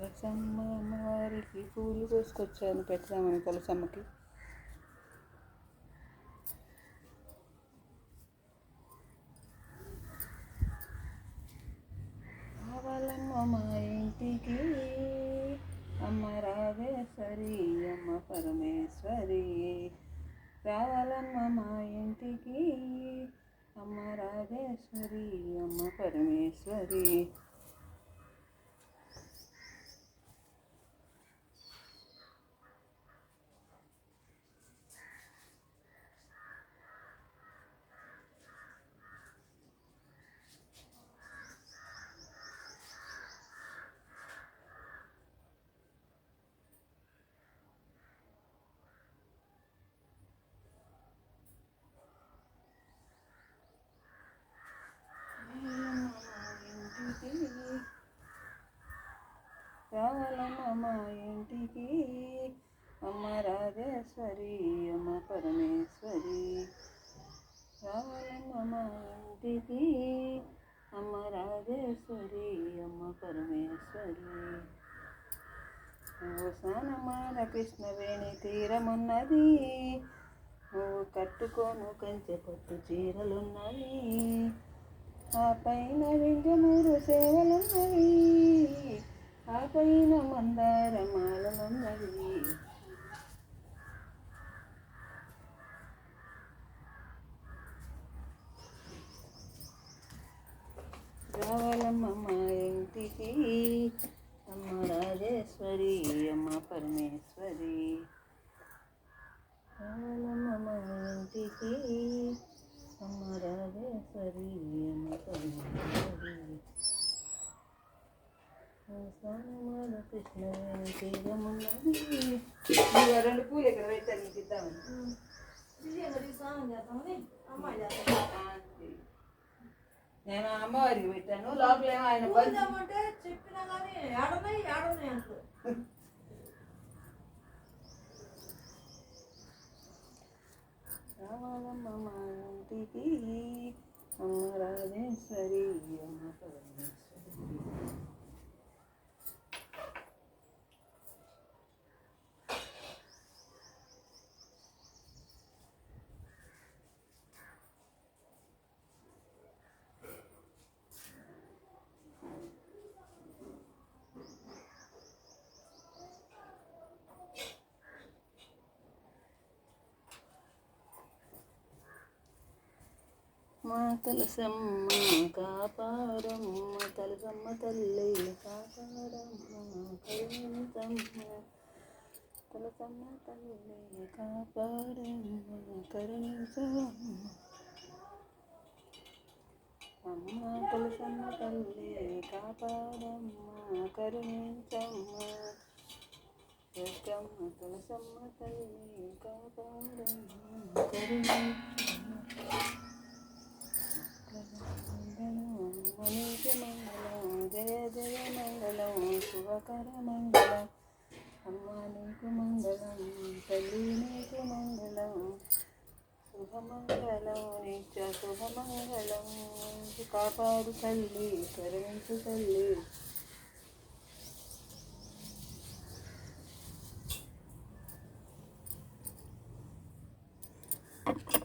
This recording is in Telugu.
తులసమ్మ అమ్మవారికి పూలు కోసుకొచ్చాను పెడదామని తులసమ్మకి. రావాలమ్మ మా ఇంటికి అమ్మ రాజేశ్వరి అమ్మ పరమేశ్వరి. రావాలమ్మ మా ఇంటికి అమ్మ రాజేశ్వరి అమ్మ పరమేశ్వరి. రావాలమ్మ మా ఇంటికి. అమ్మ రాజేశ్వరి అమ్మ పరమేశ్వరి. రావాలమ్మ మా ఇంటికి. అమ్మ రాజేశ్వరి అమ్మ పరమేశ్వరి. నువ్వు స్నానమాల కృష్ణవేణి తీరమున్నది. నువ్వు కట్టుకోను కంచె పట్టు చీరలున్నవి. ఆ పైన వింజమూరు సేవలున్నవి. ఆ పైన మందార మాలలున్నవి రావాలమ్మ మా ఇంటికి అమ్మ రాజేశ్వరి అమ్మ పరమేశ్వరి రావాలమ్మ మా ఇంటికి అమ్మ రాజేశ్వరి అమ్మ పరమేశ్వరి స్నానమాల కృష్ణ తీరమున్నది ఇదిగో రెండు పూలు ఇక్కడ పెట్టాను నీకు ఇద్దామని నేను అమ్మవారికి పెట్టాను లోపల ఆయన చెప్పినా కానీ రావాలమ్మ మా ఇంటికి అమ్మ రాజేశ్వరి అమ్మ పరమేశ్వరి మా తులసమ్మ కాపాడమ్మ తలసమ్మ తల్లి కాపాడమ్మ కరుణించమ్మ తులసమ్మ తల్లి కాపాడమ్మ కరుణించమ్మ అమ్మ తులసమ్మ తల్లి కాపాడమ్మ కరుణించమ్మ దుర్గమ్మ తులసమ్మ తల్లి కాపాడమ్మ కరుణించమ్మ మనీకి మంగళం జయ జయ మంగళం శుభకర మంగళం అమ్మ నీకు మంగళం తల్లి నీకు మంగళం శుభమంగళం నిత్య శుభమంగళం కాపాడు తల్లి కరుణించు తల్లి